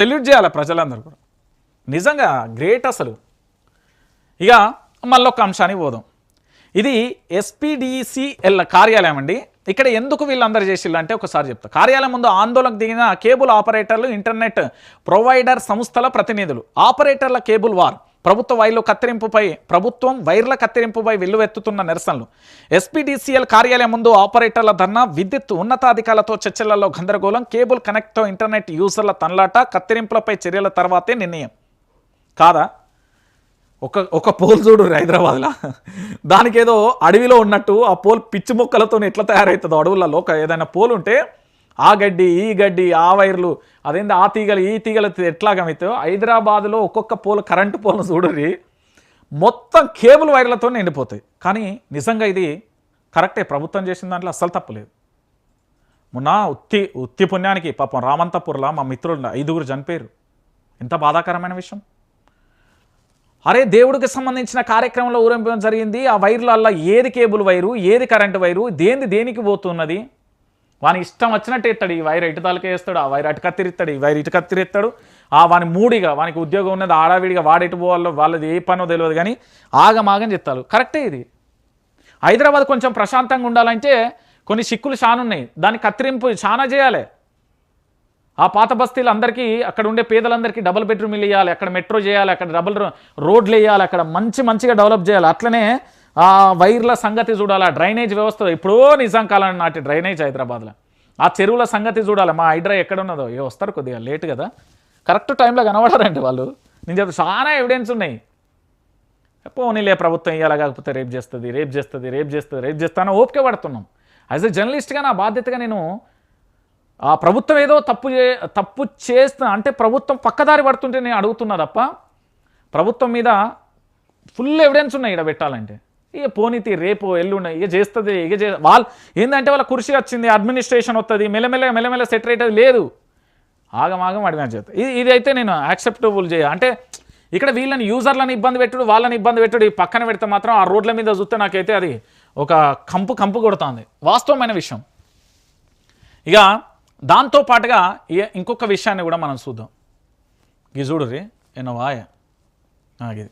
Salute చేయాలి ప్రజలందరూ కూడా. నిజంగా గ్రేట్ అసలు. ఇక మళ్ళొక అంశానికి పోదాం. ఇది ఎస్పీడిసిఎల్ కార్యాలయం అండి. ఇక్కడ ఎందుకు వీళ్ళందరూ చేసిల్లు అంటే ఒకసారి చెప్తా. కార్యాలయం ముందు ఆందోళనకు దిగిన కేబుల్ ఆపరేటర్లు ఇంటర్నెట్ ప్రొవైడర్ సంస్థల ప్రతినిధులు. ఆపరేటర్ల కేబుల్ వార్. ప్రభుత్వ వైర్ల కత్తిరింపుపై ప్రభుత్వం వైర్ల కత్తిరింపుపై వెల్లువెత్తుతున్న నిరసనలు. ఎస్పీడీసీఎల్ కార్యాలయం ముందు ఆపరేటర్ల ధర్నా విద్యుత్ ఉన్నతాధికారులతో చర్చలలో గందరగోళం కేబుల్ కనెక్ట్తో ఇంటర్నెట్ యూజర్ల తన్లాట కత్తిరింపులపై చర్యల తర్వాతే నిర్ణయం. కాదా? ఒక ఒక పోల్ చూడు హైదరాబాద్లో. దానికి ఏదో అడవిలో ఉన్నట్టు ఆ పోల్ పిచ్చి మొక్కలతో ఎట్లా తయారవుతుందో అడవులలో ఒక ఏదైనా పోల్ ఉంటే ఆ గడ్డి ఈ గడ్డి ఆ వైర్లు అదేంటి ఆ తీగలు ఈ తీగలు ఎట్లా గమితో హైదరాబాద్లో ఒక్కొక్క పోల్ కరెంటు పోల్ను చూడరి మొత్తం కేబుల్ వైర్లతో నిండిపోతాయి. కానీ నిజంగా ఇది కరెక్టే ప్రభుత్వం చేసిన దాంట్లో అస్సలు తప్పలేదు మొన్న ఉత్తి ఉత్తి పుణ్యానికి పాపం రామంతపూర్లో మా మిత్రులు ఐదుగురు చనిపోయారు. ఎంత బాధాకరమైన విషయం. అరే దేవుడికి సంబంధించిన కార్యక్రమంలో ఊరింపడం జరిగింది ఆ వైర్లల్లో ఏది కేబుల్ వైరు ఏది కరెంటు వైరు దేని దేనికి పోతున్నది? వాని ఇష్టం వచ్చినట్టు ఎత్తాడు ఈ వైర్ ఇటు తలకే వేస్తాడు ఆ వైర్ అటు కత్తిరిస్తాడు ఈ వైర్ ఇటు కత్తిరిస్తాడు ఆ వాని మూడిగా వానికి ఉద్యోగం ఉన్నది ఆడావిడిగా వాడెటు పోవాలో వాళ్ళది ఏ పనో తెలియదు కానీ ఆగమాగం చెప్తారు. కరెక్టే ఇది. హైదరాబాద్ కొంచెం ప్రశాంతంగా ఉండాలంటే కొన్ని సిక్కులు చాలా ఉన్నాయి. దాన్ని కత్తిరింపు చాలా చేయాలి. ఆ పాత బస్తీలు అందరికీ అక్కడ ఉండే పేదలందరికీ డబుల్ బెడ్రూమ్లు ఇల్లు ఇవ్వాలి అక్కడ మెట్రో చేయాలి అక్కడ డబుల్ రోడ్లు వేయాలి అక్కడ మంచి మంచిగా డెవలప్ చేయాలి. అట్లనే ఆ వైర్ల సంగతి చూడాలి ఆ డ్రైనేజ్ వ్యవస్థ ఎప్పుడో నిజాం కాలం నాటి డ్రైనేజ్ హైదరాబాద్లో. ఆ చెరువుల సంగతి చూడాలి మా హైడ్రా ఎక్కడ ఉన్నదో ఏ వస్తారు కొద్దిగా లేట్ కదా. కరెక్ట్ టైంలో కనబడారండి వాళ్ళు. నేను చెప్తా చాలా ఎవిడెన్స్ ఉన్నాయి. పోనీలే ప్రభుత్వం ఇవ్వాలి కాకపోతే రేపు చేస్తుంది రేపు చేస్తుంది రేపు చేస్తుంది రేపు చేస్తాను ఓపిక పడుతున్నాం. యాజ్ ఎ జర్నలిస్ట్గా నా బాధ్యతగా నేను ఆ ప్రభుత్వం ఏదో తప్పు చే తప్పు చేస్తా అంటే ప్రభుత్వం పక్కదారి పడుతుంటే నేను అడుగుతున్నా తప్ప ప్రభుత్వం మీద ఫుల్ ఎవిడెన్స్ ఉన్నాయి ఇక్కడ పెట్టాలంటే. ఇక పోనీతి రేపు ఎల్లుండి ఇక చేస్తుంది ఇక చే వాళ్ళు ఏంటంటే వాళ్ళ కృషి వచ్చింది అడ్మినిస్ట్రేషన్ వస్తుంది మెల్లమెల్లగా మెల్లమెల్ల సెట్ అవుతుంది లేదు. ఆగమాగం అడిగిన చేత ఇది ఇది అయితే నేను యాక్సెప్టబుల్ చేయ అంటే ఇక్కడ వీళ్ళని యూజర్లను ఇబ్బంది పెట్టుడు వాళ్ళని ఇబ్బంది పెట్టుడు ఈ పక్కన పెడితే మాత్రం ఆ రోడ్ల మీద చూస్తే నాకైతే అది ఒక కంపు కంపు కొడుతుంది. వాస్తవమైన విషయం. ఇక దాంతో పాటుగా ఇంకొక విషయాన్ని కూడా మనం చూద్దాం. ఇది చూడు రే ఎన్నవాయ ఇది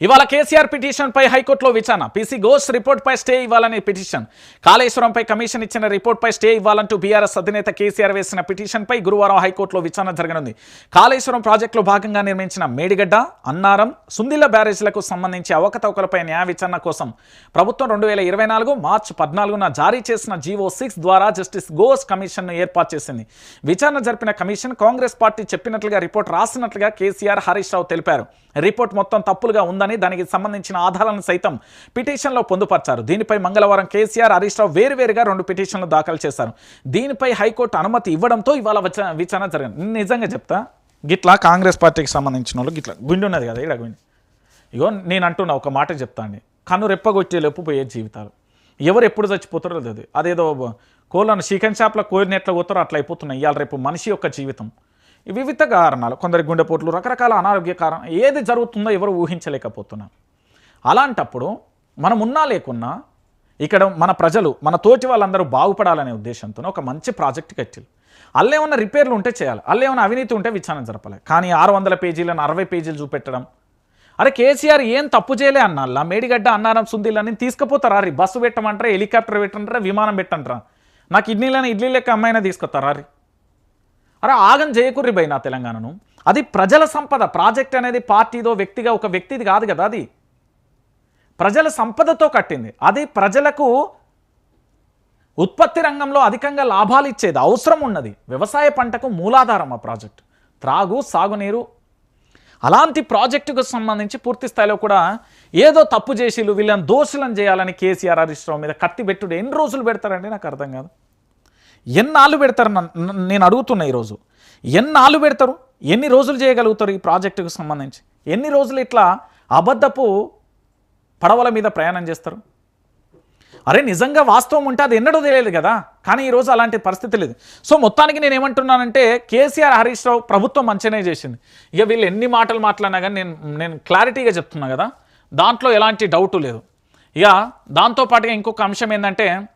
ఇవాళ కేసీఆర్ పిటిషన్పై హైకోర్టులో విచారణ. పీసీ ఘోష్ రిపోర్ట్పై స్టే ఇవ్వాలని పిటిషన్. కాళేశ్వరంపై కమిషన్ ఇచ్చిన రిపోర్ట్పై స్టే ఇవ్వాలంటూ బీఆర్ఎస్ అధినేత కేసీఆర్ వేసిన పిటిషన్పై గురువారం హైకోర్టులో విచారణ జరగనుంది. కాళేశ్వరం ప్రాజెక్టులో భాగంగా నిర్మించిన మేడిగడ్డ అన్నారం సుందిల్ల బ్యారేజ్లకు సంబంధించి అవకతవకలపై న్యాయ విచారణ కోసం ప్రభుత్వం రెండు వేల ఇరవై నాలుగు మార్చి పద్నాలుగున జారీ చేసిన జీవో సిక్స్ ద్వారా జస్టిస్ ఘోష్ కమిషన్ను ఏర్పాటు చేసింది. విచారణ జరిపిన కమిషన్ కాంగ్రెస్ పార్టీ చెప్పినట్లుగా రిపోర్ట్ రాసినట్లుగా కేసీఆర్ హరీష్ రావు తెలిపారు. రిపోర్ట్ మొత్తం తప్పులుగా ఉందని దానికి సంబంధించిన ఆధారాలను సైతం పిటిషన్లో పొందుపర్చారు. దీనిపై మంగళవారం కేసీఆర్ హరీష్ రావు వేరువేరుగా రెండు పిటిషన్లు దాఖలు చేశారు. దీనిపై హైకోర్టు అనుమతి ఇవ్వడంతో ఇవాళ విచారణ జరిగింది. నిజంగా చెప్తా గిట్లా కాంగ్రెస్ పార్టీకి సంబంధించిన వాళ్ళు గిట్లా గుండి ఉన్నది కదా ఇక్కడ గుండి. ఇగో నేను అంటున్నా ఒక మాట చెప్తా అండి. కన్ను రెప్పగొట్టే లేపు పోయే జీవితాలు. ఎవరు ఎప్పుడు చచ్చిపోతారో లేదు. అదేదో కోళ్ళను చికెన్ షాప్లో కోరినట్లు పోతారో అట్లా అయిపోతున్నాయి. ఇవాళ రేపు మనిషి యొక్క జీవితం. వివిధ కారణాలు కొందరి గుండెపోట్లు రకరకాల అనారోగ్య కారణం ఏది జరుగుతుందో ఎవరు ఊహించలేకపోతున్నారు అలాంటప్పుడు మనం ఉన్నా లేకున్నా ఇక్కడ మన ప్రజలు మన తోటి వాళ్ళందరూ బాగుపడాలనే ఉద్దేశంతో ఒక మంచి ప్రాజెక్ట్ కట్టిలు అల్లేమన్నా రిపేర్లు ఉంటే చేయాలి. అల్లేమన్నా అవినీతి ఉంటే విచారణ జరపాలి. కానీ ఆరు వందల పేజీలను అరవై పేజీలు చూపెట్టడం. అరే కేసీఆర్ ఏం తప్పు చేయలే అన్నల్లా? మేడిగడ్డ అన్నారం సుందీలని తీసుకుపోతారా రీ? బస్సు పెట్టమంటారా హెలికాప్టర్ పెట్టంటారా విమానం పెట్టంటారా నాకు ఇడ్లీలని ఇడ్లీ లెక్క అమ్మాయినా తీసుకొస్తారా రీ? అరే ఆగం చేయకుర్రి నా తెలంగాణను. అది ప్రజల సంపద ప్రాజెక్ట్ అనేది పార్టీదో వ్యక్తిగా ఒక వ్యక్తిది కాదు కదా అది. ప్రజల సంపదతో కట్టింది. అది ప్రజలకు ఉత్పత్తి రంగంలో అధికంగా లాభాలు ఇచ్చేది అవసరం ఉన్నది. వ్యవసాయ పంటకు మూలాధారం ఆ ప్రాజెక్ట్. త్రాగు సాగునీరు. అలాంటి ప్రాజెక్టుకు సంబంధించి పూర్తి స్థాయిలో కూడా ఏదో తప్పు చేసి వీళ్ళని దోషులను చేయాలని కేసీఆర్ హరీష్ రావు మీద కత్తి పెట్టుడు ఎన్ని రోజులు పెడతారండి నాకు అర్థం కాదు. ఎన్నాళ్ళు పెడతారు నేను అడుగుతున్నా ఈరోజు. ఎన్నాళ్ళు పెడతారు? ఎన్ని రోజులు చేయగలుగుతారు ఈ ప్రాజెక్టుకు సంబంధించి? ఎన్ని రోజులు ఇట్లా అబద్ధపు పడవల మీద ప్రయాణం చేస్తారు? అరే నిజంగా వాస్తవం ఉంటే అది ఎన్నడూ తెలియదు కదా? కానీ ఈరోజు అలాంటి పరిస్థితి లేదు. సో మొత్తానికి నేను ఏమంటున్నానంటే కేసీఆర్ హరీష్ రావు ప్రభుత్వం మంచిగానే చేసింది. ఇక వీళ్ళు ఎన్ని మాటలు మాట్లాడినా కానీ నేను నేను క్లారిటీగా చెప్తున్నా కదా? దాంట్లో ఎలాంటి డౌటు లేదు. ఇక దాంతోపాటుగా ఇంకొక అంశం ఏంటంటే